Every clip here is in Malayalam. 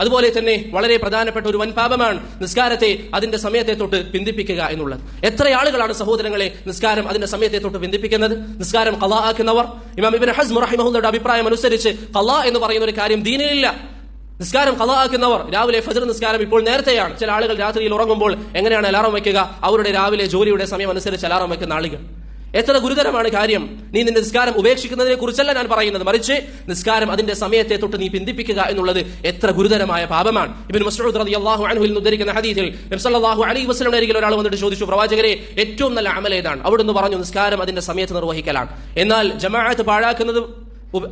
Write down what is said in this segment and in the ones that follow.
അതുപോലെ തന്നെ വളരെ പ്രധാനപ്പെട്ട ഒരു വൻപാപമാണ് നിസ്കാരത്തെ അതിന്റെ സമയത്തെ തൊട്ട് പിന്തിപ്പിക്കുക എന്നുള്ളത്. എത്ര ആളുകളാണ് സഹോദരങ്ങളെ നിസ്കാരം അതിന്റെ സമയത്തെ തൊട്ട് പിന്തിപ്പിക്കുന്നത്? നിസ്കാരം കലാ ആക്കുന്നവർ? ഇമാം ഇബിൻ ഹസ്മു റഹിമഹുല്ലയുടെ അഭിപ്രായം അനുസരിച്ച് കലാ എന്ന് പറയുന്ന ഒരു കാര്യം ദീനിലില്ല. നിസ്കാരം കലാ ആക്കുന്നവർ. രാവിലെ ഫജർ നിസ്കാരം ഇപ്പോൾ നേരത്തെയാണ്. ചില ആളുകൾ രാത്രിയിൽ ഉറങ്ങുമ്പോൾ എങ്ങനെയാണ് അലാറം വയ്ക്കുക? അവരുടെ രാവിലെ ജോലിയുടെ സമയം അനുസരിച്ച് അലാറം വയ്ക്കുന്ന ആളുകൾ. എത്ര ഗുരുതരമാണ് കാര്യം? നീ നിന്റെ നിസ്കാരം ഉപേക്ഷിക്കുന്നതിനെ കുറിച്ചല്ല ഞാൻ പറയുന്നത്. മറിച്ച് നിസ്കാരം അതിന്റെ സമയത്തെ തൊട്ട് നീ പിന്തിപ്പിക്കുക എന്നുള്ളത് എത്ര ഗുരുതരമായ പാപമാണ്. ഇബിൻ മസ്ഊദ് റളിയല്ലാഹു ഉദ്ധരിക്കുന്ന ഹദീസിൽ നബി സല്ലല്ലാഹു അലൈഹി വസല്ലം അരികിൽ ഒരാൾ വന്നിട്ട് ചോദിച്ചു പ്രവാചകരെ ഏറ്റവും നല്ല അമൽ ഏതാണ്? അവിടുന്ന് പറഞ്ഞു നിസ്കാരം അതിന്റെ സമയത്ത് നിർവഹിക്കലാണ്. എന്നാൽ ജമാഅത്ത് പാഴാക്കുന്നത്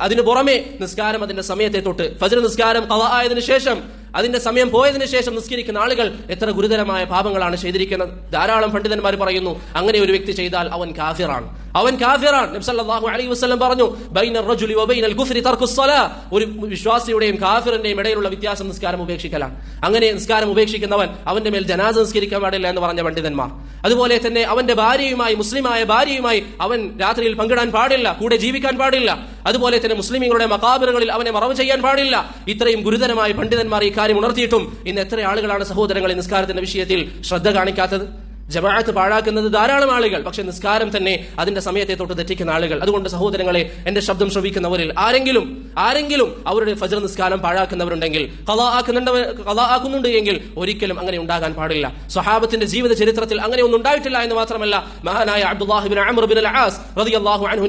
അതിനു പുറമെ നിസ്കാരം അതിന്റെ സമയത്തെ തൊട്ട് ഫജ്ർ നിസ്കാരം ആയതിനു ശേഷം അതിന്റെ സമയം പോയതിനു ശേഷം നിസ്കരിക്കുന്ന ആളുകൾ എത്ര ഗുരുതരമായ പാപങ്ങളാണ് ചെയ്തിരിക്കുന്നത്. ധാരാളം പണ്ഡിതന്മാർ പറയുന്നു അങ്ങനെ ഒരു വ്യക്തി ചെയ്താൽ അവൻ കാഫിറാണ്. അവൻ കാഫിറാണ്. നബി സല്ലല്ലാഹു അലൈഹി വസല്ലം പറഞ്ഞു വബൈനൽ ഒരു വിശ്വാസിയുടെയും കാഫിറിന്റെയും ഇടയിലുള്ള വ്യത്യാസം നിസ്കാരം ഉപേക്ഷിക്കലാണ്. അങ്ങനെ നിസ്കാരം ഉപേക്ഷിക്കുന്നവൻ അവന്റെ മേൽ ജനാസ നിസ്കരിക്കാൻ പാടില്ല എന്ന് പറഞ്ഞ പണ്ഡിതന്മാർ. അതുപോലെ തന്നെ അവന്റെ ഭാര്യയുമായി മുസ്ലിമായ ഭാര്യയുമായി അവൻ രാത്രിയിൽ പങ്കിടാൻ പാടില്ല കൂടെ ജീവിക്കാൻ പാടില്ല. അതുപോലെ തന്നെ മുസ്ലിമീങ്ങളുടെ മകാബിറുകളിൽ അവനെ മറവ് ചെയ്യാൻ പാടില്ല. ഇത്രയും ഗുരുതരമായ പണ്ഡിതന്മാർ ഈ കാര്യം ഉണർത്തിയിട്ടും ഇന്ന് എത്ര ആളുകളാണ് സഹോദരങ്ങളെ നിസ്കാരത്തിന്റെ വിഷയത്തിൽ ശ്രദ്ധ കാണിക്കാത്തത്? ജമാഅത്ത് പാഴാക്കുന്നത് ധാരാളം ആളുകൾ. പക്ഷെ നിസ്കാരം തന്നെ അതിന്റെ സമയത്തെ തൊട്ട് തെറ്റിക്കുന്ന ആളുകൾ. അതുകൊണ്ട് സഹോദരങ്ങളെ എന്റെ ശബ്ദം ശ്രവിക്കുന്നവരിൽ ആരെങ്കിലും ആരെങ്കിലും അവരുടെ ഫജർ നിസ്കാരം പാഴാക്കുന്നവരുണ്ടെങ്കിൽ ആക്കുന്നുണ്ട് എങ്കിൽ ഒരിക്കലും അങ്ങനെ ഉണ്ടാകാൻ പാടില്ല. സ്വഹാബത്തിന്റെ ജീവിത ചരിത്രത്തിൽ അങ്ങനെ ഒന്നും ഉണ്ടായിട്ടില്ല എന്ന് മാത്രമല്ല മഹാനായ അബ്ദുല്ലാഹിബിൻ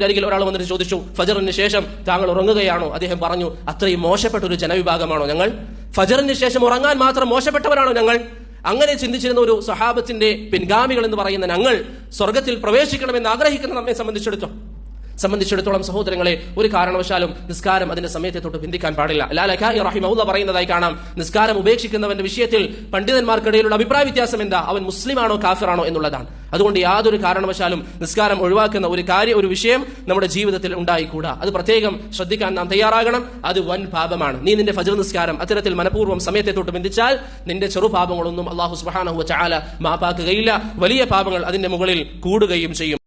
അരികിൽ ഒരാൾ വന്നിട്ട് ചോദിച്ചു ഫജറിന് ശേഷം താങ്കൾ ഉറങ്ങുകയാണോ? അദ്ദേഹം പറഞ്ഞു അത്രയും മോശപ്പെട്ട ഒരു ജനവിഭാഗമാണോ ഞങ്ങൾ? ഫജറിന് ശേഷം ഉറങ്ങാൻ മാത്രം മോശപ്പെട്ടവരാണോ ഞങ്ങൾ? അങ്ങനെ ചിന്തിച്ചിരുന്ന ഒരു സഹാബത്തിന്റെ പിൻഗാമികൾ എന്ന് പറയുന്ന ഞങ്ങൾ സ്വർഗത്തിൽ പ്രവേശിക്കണമെന്ന് ആഗ്രഹിക്കുന്ന നമ്മെ സംബന്ധിച്ചിടത്തോളം സംബന്ധിച്ചിടത്തോളം സഹോദരങ്ങളെ ഒരു കാരണവശാലും നിസ്കാരം അതിന്റെ സമയത്തെ തൊട്ട് ബന്ധിക്കാൻ പാടില്ല. ലാലഖായി റഹിമൗല്ല പറയുന്നതായി കാണാം. നിസ്കാരം ഉപേക്ഷിക്കുന്നവന്റെ വിഷയത്തിൽ പണ്ഡിതന്മാർക്കിടയിലുള്ള അഭിപ്രായ വ്യത്യാസം എന്താ? അവൻ മുസ്ലിമാണോ കാഫിറാണോ എന്നുള്ളതാണ്. അതുകൊണ്ട് യാതൊരു കാരണവശാലും നിസ്കാരം ഒഴിവാക്കുന്ന ഒരു കാര്യം ഒരു വിഷയം നമ്മുടെ ജീവിതത്തിൽ ഉണ്ടായിക്കൂടാ. അത് പ്രത്യേകം ശ്രദ്ധിക്കാൻ നാം തയ്യാറാകണം. അത് വൻ പാപമാണ്. നീ നിന്റെ ഫജർ നിസ്കാരം അത്തരത്തിൽ മനഃപൂർവം സമയത്തെ തൊട്ട് ബന്ധിച്ചാൽ നിന്റെ ചെറുപാപങ്ങളൊന്നും അള്ളാഹു സുബ്ഹാനഹു ചാല മാപ്പാക്കുകയില്ല. വലിയ പാപങ്ങൾ അതിന്റെ മുകളിൽ കൂടുകയും ചെയ്യും.